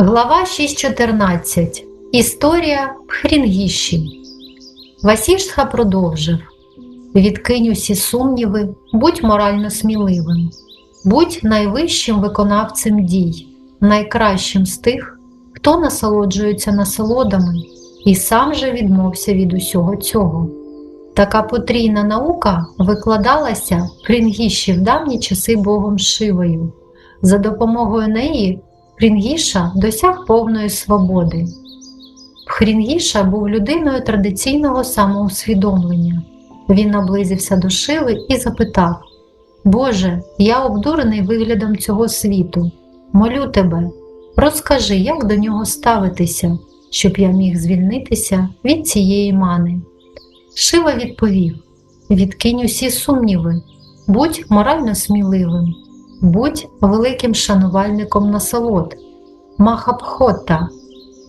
Глава 6.14. Історія Хрінгіші. Васіштха продовжив Відкинь усі сумніви, будь морально сміливим, будь найвищим виконавцем дій, найкращим з тих, хто насолоджується насолодами, і сам же відмовся від усього цього. Така потрійна наука викладалася Хрінгіші в давні часи богом Шивою. За допомогою неї Хрінгіша досяг повної свободи. Хрінгіша був людиною традиційного самоусвідомлення. Він наблизився до Шиви і запитав: Боже, я обдурений виглядом цього світу. Молю тебе, розкажи, як до нього ставитися, щоб я міг звільнитися від цієї мани. Шива відповів: Відкинь усі сумніви, будь морально сміливим, будь великим шанувальником насолод, Махабхота,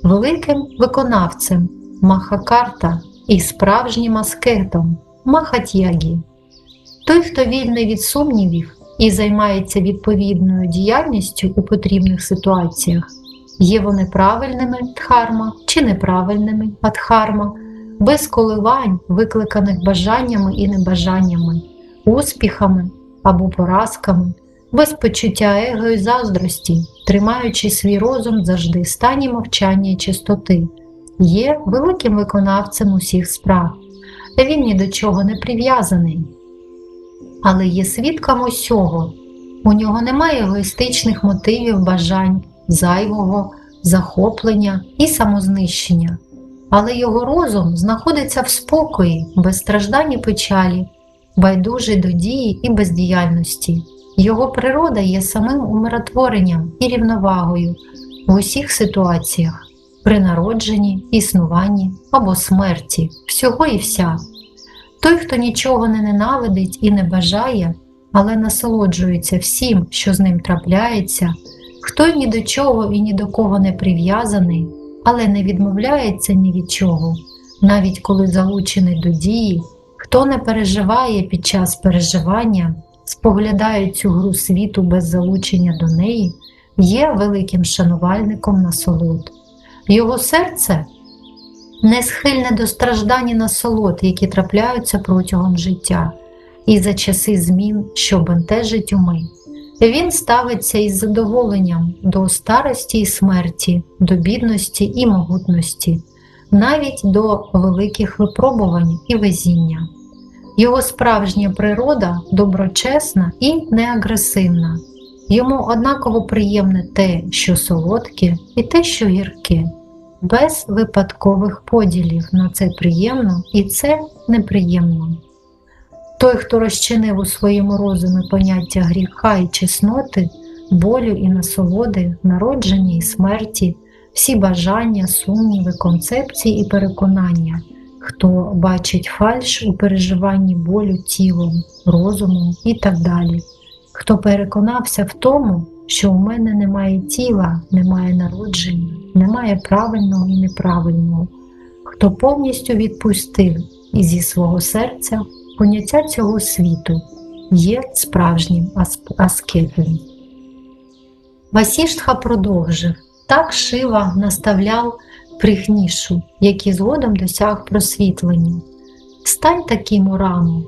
великим виконавцем. Махакарта. І справжнім аскетом. Махатягі. Той, хто вільний від сумнівів і займається відповідною діяльністю у потрібних ситуаціях, є вони правильними дхарма чи неправильними адхарма, без коливань, викликаних бажаннями і небажаннями, успіхами або поразками, без почуття его і заздрості, тримаючи свій розум завжди в стані мовчання і чистоти, є великим виконавцем усіх справ. Він ні до чого не прив'язаний, але є свідком усього. У нього немає егоїстичних мотивів, бажань, зайвого, захоплення і самознищення, але його розум знаходиться в спокої, без страждань і печалі, байдужий до дії і бездіяльності. Його природа є самим умиротворенням і рівновагою в усіх ситуаціях при народженні, існуванні або смерті, всього і вся. Той, хто нічого не ненавидить і не бажає, але насолоджується всім, що з ним трапляється, хто ні до чого і ні до кого не прив'язаний, але не відмовляється ні від чого, навіть коли залучений до дії, хто не переживає під час переживання, споглядає цю гру світу без залучення до неї, є великим шанувальником насолод. Його серце не схильне до страждань і насолод, які трапляються протягом життя, і за часи змін, що бентежить уми. Він ставиться із задоволенням до старості і смерті, до бідності і могутності, навіть до великих випробувань і везіння. Його справжня природа доброчесна і неагресивна. Йому однаково приємне те, що солодке, і те, що гірке, без випадкових поділів на це приємно і це неприємно. Той, хто розчинив у своєму розумі поняття гріха і чесноти, болю і насолоди, народження і смерті, всі бажання, сумніви, концепції і переконання, хто бачить фальш у переживанні болю тілом, розумом і так далі, хто переконався в тому, що у мене немає тіла, немає народження, немає правильного і неправильного, хто повністю відпустив і зі свого серця поняття цього світу є справжнім аскетом. Васіштха продовжив. Так Шива наставляв прихнішу, який згодом досяг просвітлення. Стань таким у раму,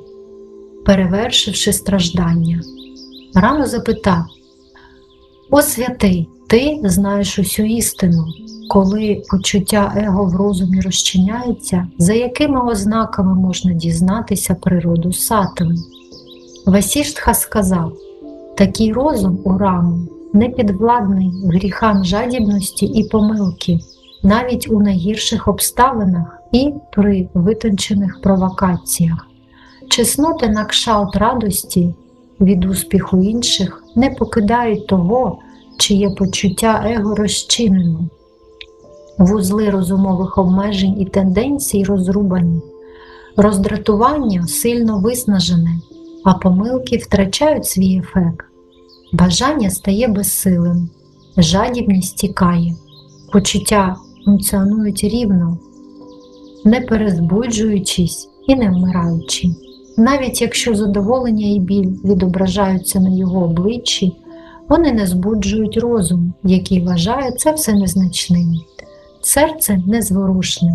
перевершивши страждання. Рано запитав О святий, ти знаєш усю істину, коли почуття его в розумі розчиняється, за якими ознаками можна дізнатися природу сатви. Васіштха сказав такий розум у раму не підвладний гріхам жадібності і помилки, навіть у найгірших обставинах і при витончених провокаціях. Чесноти на кшалт радості від успіху інших не покидають того, чиє почуття его розчинено. Вузли розумових обмежень і тенденцій розрубані, роздратування сильно виснажене, а помилки втрачають свій ефект. Бажання стає безсилим, жадібність тікає, почуття функціонують рівно, не перезбуджуючись і не вмираючи. Навіть якщо задоволення і біль відображаються на його обличчі, вони не збуджують розум, який вважає це все незначним. Серце незворушним.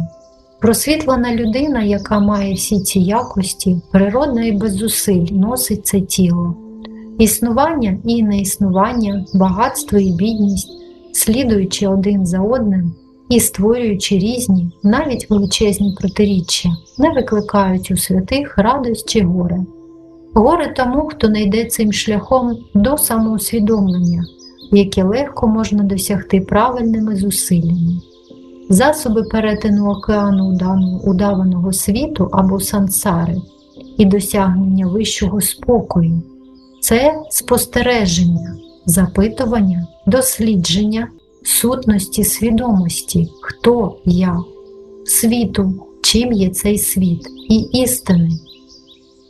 Просвітлена людина, яка має всі ці якості, природно і без зусиль носить це тіло. Існування і неіснування, багатство і бідність, слідуючи один за одним і створюючи різні, навіть величезні протиріччя, не викликають у святих радость чи горе. Горе тому, хто не йде цим шляхом до самоусвідомлення, яке легко можна досягти правильними зусиллями. Засоби перетину океану удаваного світу або сансари і досягнення вищого спокою це спостереження, запитування, дослідження сутності свідомості, хто я, світу, чим є цей світ, і істини,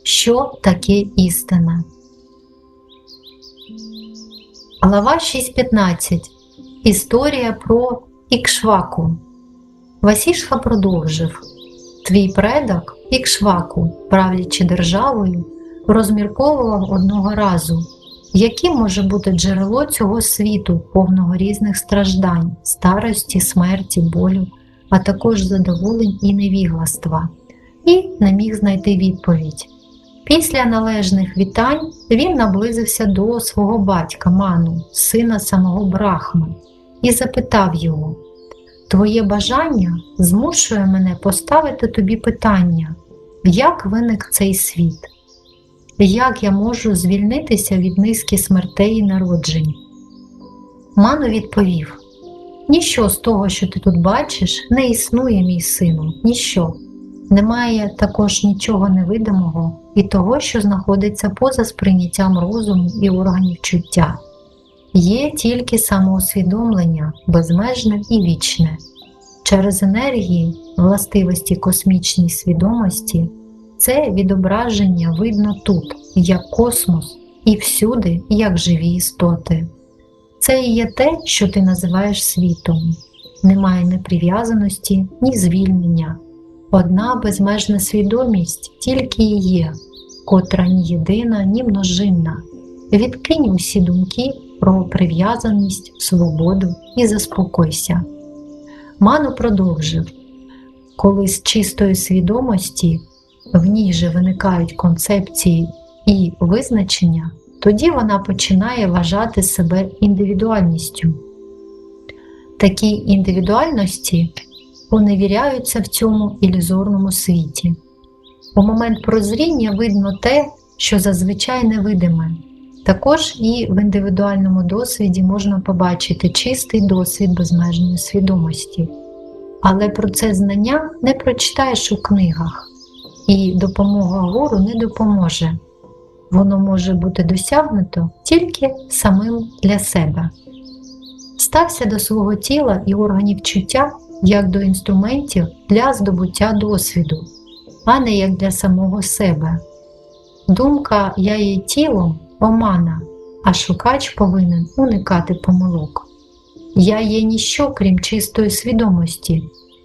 що таке істина. Глава 6.15. Історія про Ікшваку. Васішха продовжив Твій предок, Ікшваку, правлячи державою, розмірковував одного разу, яким може бути джерело цього світу, повного різних страждань, старості, смерті, болю, а також задоволень і невігластва, і не міг знайти відповідь. Після належних вітань він наблизився до свого батька Ману, сина самого Брахми, і запитав його: Твоє бажання змушує мене поставити тобі питання, як виник цей світ? Як я можу звільнитися від низки смертей і народжень? Ману відповів: Ніщо з того, що ти тут бачиш, не існує, мій сину, ніщо. Немає також нічого невидимого і того, що знаходиться поза сприйняттям розуму і органів чуття. Є тільки самоусвідомлення, безмежне і вічне. Через енергії, властивості космічній свідомості, це відображення видно тут, як космос, і всюди, як живі істоти. Це і є те, що ти називаєш світом. Немає ні прив'язаності, ні звільнення. Одна безмежна свідомість тільки і є, котра ні єдина, ні множинна. Відкинь усі думки про прив'язаність, свободу і заспокойся. Ману продовжив коли з чистої свідомості в ній же виникають концепції і визначення, тоді вона починає вважати себе індивідуальністю. Такі індивідуальності поневіряються в цьому ілюзорному світі. У момент прозріння видно те, що зазвичай невидиме. Також і в індивідуальному досвіді можна побачити чистий досвід безмежної свідомості. Але про це знання не прочитаєш у книгах, і допомога гору не допоможе. Воно може бути досягнуто тільки самим для себе. Стався до свого тіла і органів чуття як до інструментів для здобуття досвіду, а не як для самого себе. Думка я є тілом омана, а шукач повинен уникати помилок. Я є ніщо, крім чистої свідомості,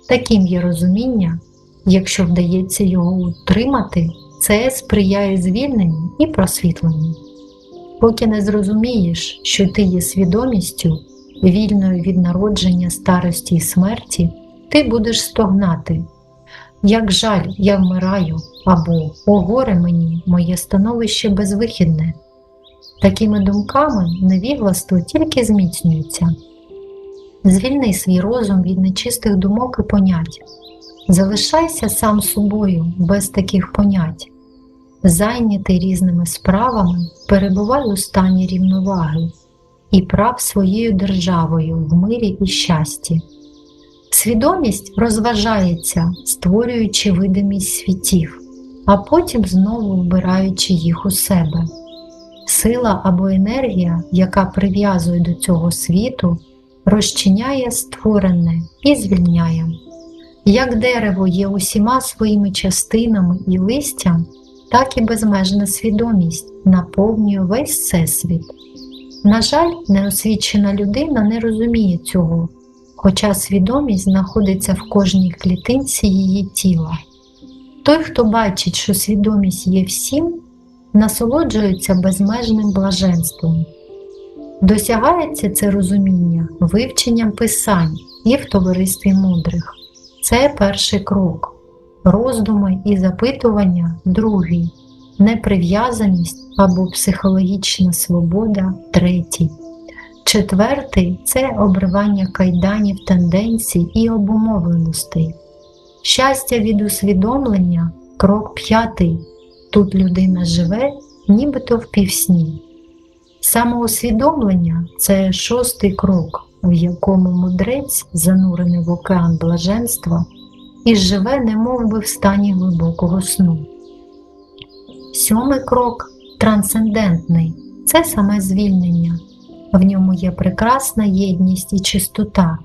таким є розуміння, якщо вдається його утримати, це сприяє звільненню і просвітленню. Поки не зрозумієш, що ти є свідомістю, вільною від народження старості і смерті, ти будеш стогнати. Як жаль, я вмираю, або о горе мені, моє становище безвихідне. Такими думками невігластво тільки зміцнюється. Звільни свій розум від нечистих думок і понять. Залишайся сам собою без таких понять. Зайнятий різними справами, перебувай у стані рівноваги і прав своєю державою в мирі і щасті. Свідомість розважається, створюючи видимість світів, а потім знову вбираючи їх у себе. Сила або енергія, яка прив'язує до цього світу, розчиняє створене і звільняє. Як дерево є усіма своїми частинами і листям, так і безмежна свідомість наповнює весь всесвіт. На жаль, неосвічена людина не розуміє цього, хоча свідомість знаходиться в кожній клітинці її тіла. Той, хто бачить, що свідомість є всім, насолоджується безмежним блаженством. Досягається це розуміння вивченням писань і в товаристві мудрих. Це перший крок. Роздуми і запитування другий, неприв'язаність або психологічна свобода третій. Четвертий це обривання кайданів тенденцій і обумовленостей. Щастя від усвідомлення крок п'ятий. Тут людина живе, нібито в півсні. Самоусвідомлення це шостий крок, в якому мудрець, занурений в океан блаженства, і живе, немов би в стані глибокого сну. Сьомий крок трансцендентний це саме звільнення. В ньому є прекрасна єдність і чистота,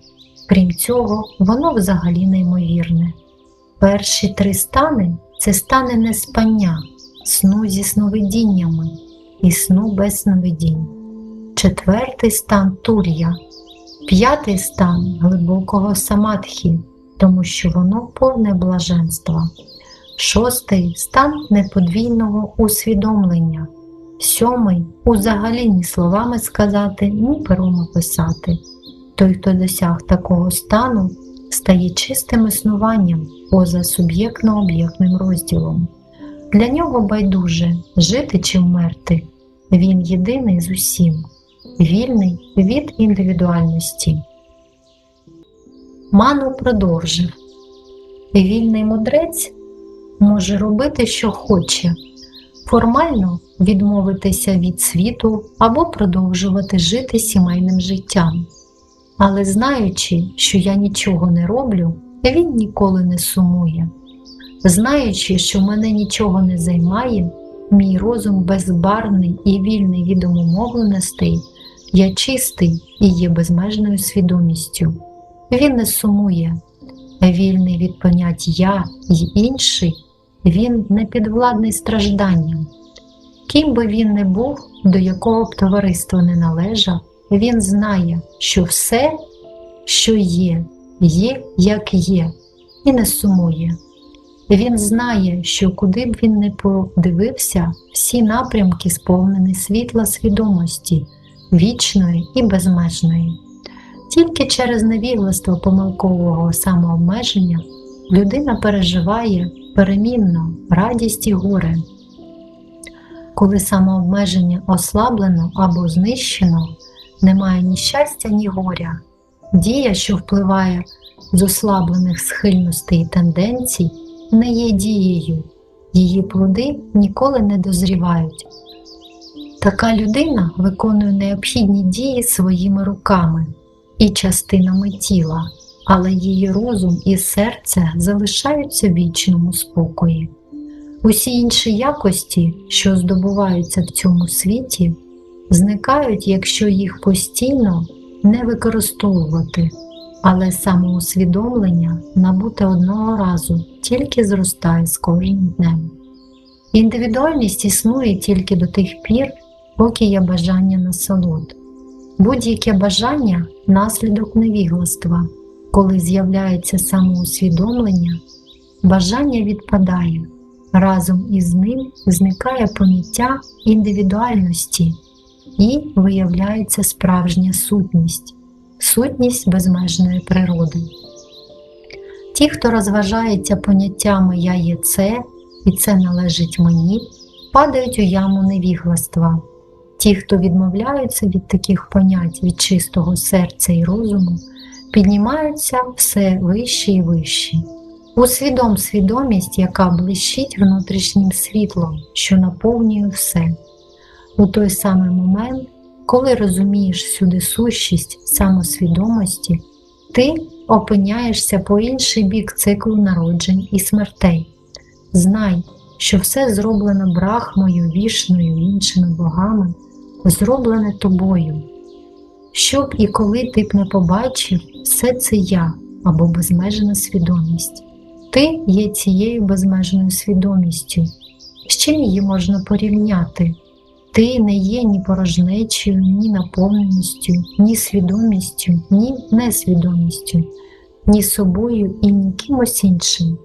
крім цього, воно взагалі неймовірне. Перші три стани це стани неспання, сну зі сновидіннями і сну без сновидінь. Четвертий стан тур'я, п'ятий стан глибокого самадхі, тому що воно повне блаженства. Шостий стан неподвійного усвідомлення, сьомий узагалі ні словами сказати, ні пером описати. Той, хто досяг такого стану, стає чистим існуванням поза суб'єктно-об'єктним розділом. Для нього байдуже жити чи вмерти. Він єдиний з усім, вільний від індивідуальності. Ману продовжив Вільний мудрець може робити, що хоче, формально відмовитися від світу або продовжувати жити сімейним життям. Але знаючи, що я нічого не роблю, він ніколи не сумує. Знаючи, що мене нічого не займає, мій розум безбарний і вільний від умовленостей, я чистий і є безмежною свідомістю. Він не сумує, вільний від понять я й інший, він не підвладний стражданням. Ким би він не був, до якого б товариства не належав, він знає, що все, що є, є, як є, і не сумує. Він знає, що куди б він не подивився, всі напрямки сповнені світла свідомості, вічної і безмежної. Тільки через невігластво помилкового самообмеження людина переживає перемінно радість і горе. Коли самообмеження ослаблено або знищено, немає ні щастя, ні горя. Дія, що впливає з ослаблених схильностей і тенденцій, не є дією, її плоди ніколи не дозрівають. Така людина виконує необхідні дії своїми руками і частинами тіла, але її розум і серце залишаються в вічному спокої. Усі інші якості, що здобуваються в цьому світі, зникають, якщо їх постійно не використовувати, але самоусвідомлення набуте одного разу тільки зростає з кожним днем. Індивідуальність існує тільки до тих пір, поки є бажання насолод. Будь-яке бажання наслідок невігластва, коли з'являється самоусвідомлення, бажання відпадає, разом із ним зникає поняття індивідуальності і виявляється справжня сутність, сутність безмежної природи. Ті, хто розважається поняттями Я є це і це належить мені, падають у яму невігластва. Ті, хто відмовляються від таких понять від чистого серця і розуму, піднімаються все вище і вище. Усвідом свідомість, яка блищить внутрішнім світлом, що наповнює все. У той самий момент, коли розумієш всюди сущість самосвідомості, ти опиняєшся по інший бік циклу народжень і смертей. Знай, що все зроблено брахмою, вішною іншими богами, зроблене тобою. Щоб і коли ти б не побачив, все це я або безмежна свідомість. Ти є цією безмежною свідомістю. З чим її можна порівняти? Ти не є ні порожнечою, ні наповненістю, ні свідомістю, ні несвідомістю, ні собою і ні кимось іншим.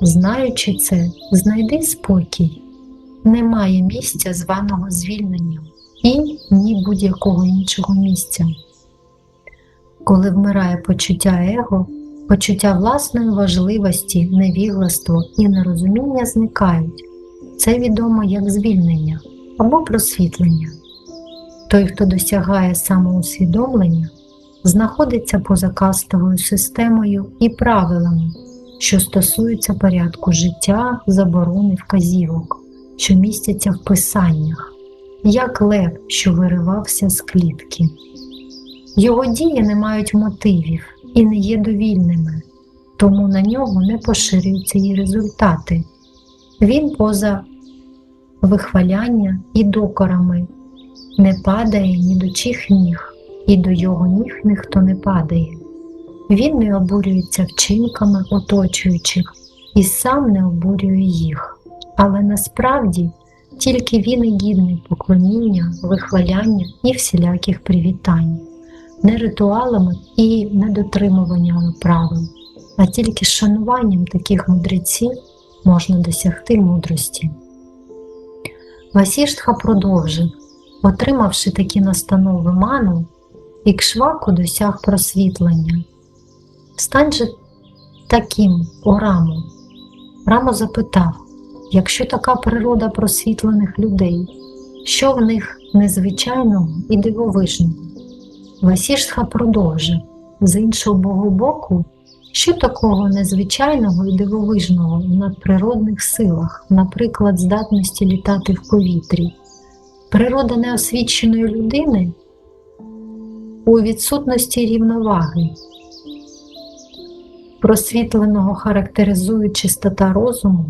Знаючи це, знайди спокій. Немає місця званого звільненням. І ні будь-якого іншого місця. Коли вмирає почуття его, почуття власної важливості, невігластво і нерозуміння зникають. Це відомо як звільнення або просвітлення. Той, хто досягає самоусвідомлення, знаходиться поза кастовою системою і правилами, що стосуються порядку життя, заборони вказівок, що містяться в писаннях, як лев, що виривався з клітки. Його дії не мають мотивів і не є довільними, тому на нього не поширюються її результати. Він поза вихваляння і докорами, не падає ні до чих ніг, і до його ніг ніхто не падає. Він не обурюється вчинками оточуючих і сам не обурює їх, але насправді тільки він і гідний поклоніння, вихваляння і всіляких привітань, не ритуалами і не дотримуваннями правил, а тільки шануванням таких мудреців можна досягти мудрості. Васіштха продовжив, отримавши такі настанови ману, Ікшваку досяг просвітлення. Стань же таким у раму. Рамо запитав, якщо така природа просвітлених людей, що в них незвичайного і дивовижного? Васіштха продовжив, з іншого боку, що такого незвичайного і дивовижного в надприродних силах, наприклад, здатності літати в повітрі? Природа неосвіченої людини у відсутності рівноваги. Просвітленого характеризує чистота розуму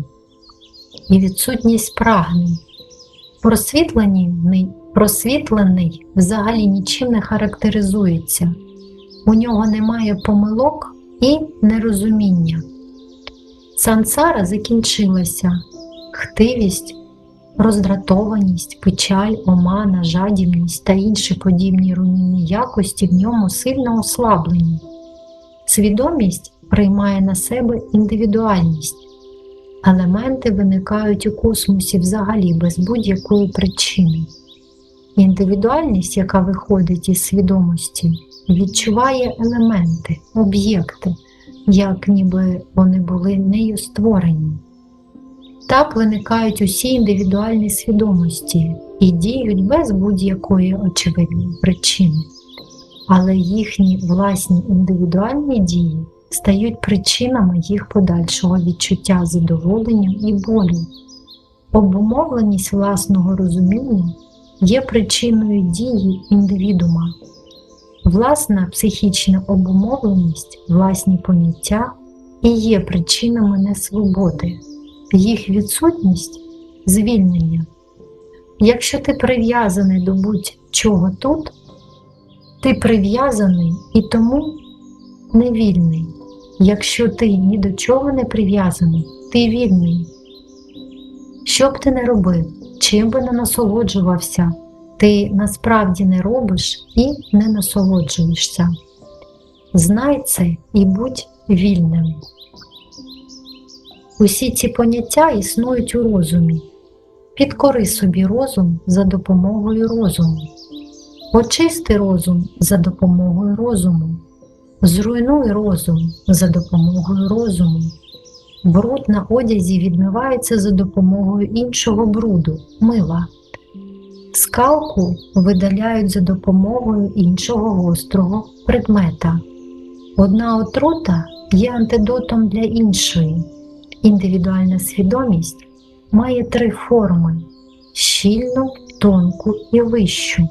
і відсутність прагнень. Просвітлений, просвітлений взагалі нічим не характеризується, у нього немає помилок і нерозуміння. Сансара закінчилася, хтивість, роздратованість, печаль, омана, жадібність та інші подібні руйнівні якості в ньому сильно ослаблені. Свідомість приймає на себе індивідуальність. Елементи виникають у космосі взагалі без будь-якої причини. Індивідуальність, яка виходить із свідомості, відчуває елементи, об'єкти, як ніби вони були нею створені. Так виникають усі індивідуальні свідомості і діють без будь-якої очевидної причини, але їхні власні індивідуальні дії стають причинами їх подальшого відчуття задоволення і болю. Обумовленість власного розуміння є причиною дії індивідума. Власна психічна обумовленість, власні поняття і є причинами несвободи, їх відсутність звільнення. Якщо ти прив'язаний до будь-чого тут, ти прив'язаний і тому невільний. Якщо ти ні до чого не прив'язаний, ти вільний. Що б ти не робив, чим би не насолоджувався, ти насправді не робиш і не насолоджуєшся. Знай це і будь вільним. Усі ці поняття існують у розумі. Підкори собі розум за допомогою розуму. Очисти розум за допомогою розуму. Зруйнуй розум за допомогою розуму. Бруд на одязі відмивається за допомогою іншого бруду, мила. Скалку видаляють за допомогою іншого гострого предмета. Одна отрута є антидотом для іншої. Індивідуальна свідомість має три форми щільну, тонку і вищу.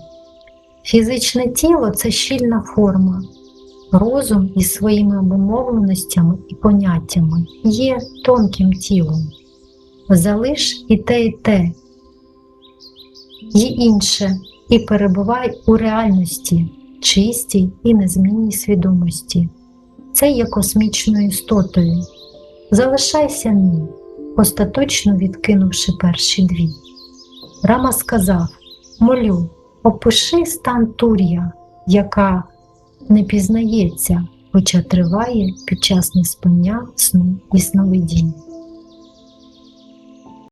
Фізичне тіло це щільна форма. Розум із своїми обумовленостями і поняттями є тонким тілом. Залиш і те, і те, і інше, і перебувай у реальності, чистій і незмінній свідомості. Це є космічною істотою. Залишайся мій, остаточно відкинувши перші дві. Рама сказав: Молю, опиши стан тур'я, яка не пізнається, хоча триває під час неспання сну і сновидінь.